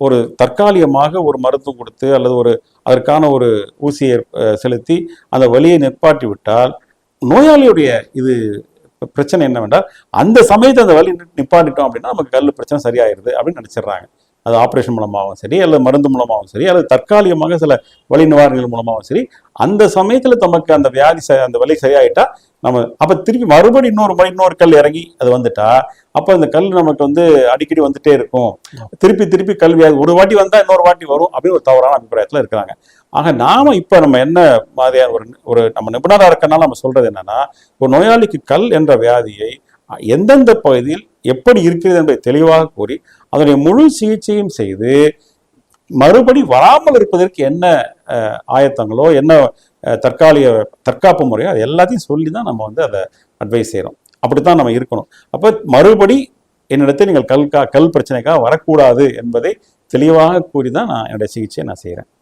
ஒரு தற்காலிகமாக ஒரு மருத்துவம் கொடுத்து அல்லது ஒரு அதற்கான ஒரு ஊசியை செலுத்தி அந்த வலியை நிற்பாட்டி விட்டால் நோயாளியுடைய இது பிரச்சனை என்னவென்றால் அந்த சமயத்தை அந்த வலி நிப்~ நிப்பாட்டிட்டோம் அப்படின்னா நமக்கு கல் பிரச்சனை சரியாயிருது அப்படின்னு நினச்சிடுறாங்க. அது ஆப்ரேஷன் மூலமாகவும் சரி அல்லது மருந்து மூலமாகவும் சரி அல்லது தற்காலிகமாக சில வழி நிவாரணங்கள் மூலமாகவும் சரி அந்த சமயத்தில் நமக்கு அந்த வியாதி ச- அந்த வலி சரியாயிட்டா நம்ம அப்போ திருப்பி மறுபடியும் இன்னொரு முறை இன்னொரு கல் இறங்கி அது வந்துட்டா அப்போ அந்த கல் நமக்கு வந்து அடிக்கடி வந்துட்டே இருக்கும். திருப்பி திருப்பி கல்வி ஒரு வாட்டி வந்தால் இன்னொரு வாட்டி வரும் அப்படின்னு ஒரு தவறான அபிப்பிராயத்தில் இருக்கிறாங்க. ஆக நாம இப்போ நம்ம என்ன மாதிரியான ஒரு ஒரு நம்ம நிபுணராக இருக்கனால நம்ம சொல்றது என்னன்னா ஒரு நோயாளிக்கு கல் என்ற வியாதியை எந்தெந்த பகுதியில் எப்படி இருக்கிறது என்பதை தெளிவாக கூறி அதனுடைய முழு சிகிச்சையும் செய்து மறுபடி வராமல் இருப்பதற்கு என்ன ஆயத்தங்களோ என்ன தற்காலிக தற்காப்பு முறையோ அது எல்லாத்தையும் சொல்லி தான் நம்ம வந்து அதை அட்வைஸ் செய்கிறோம் அப்படி தான் நம்ம இருக்கணும். அப்போ மறுபடி என்னிடத்தில் நீங்கள் கல் கா கல் பிரச்சனைக்காக வரக்கூடாது என்பதை தெளிவாக கூறி தான் நான் என்னுடைய சிகிச்சையை நான் செய்கிறேன்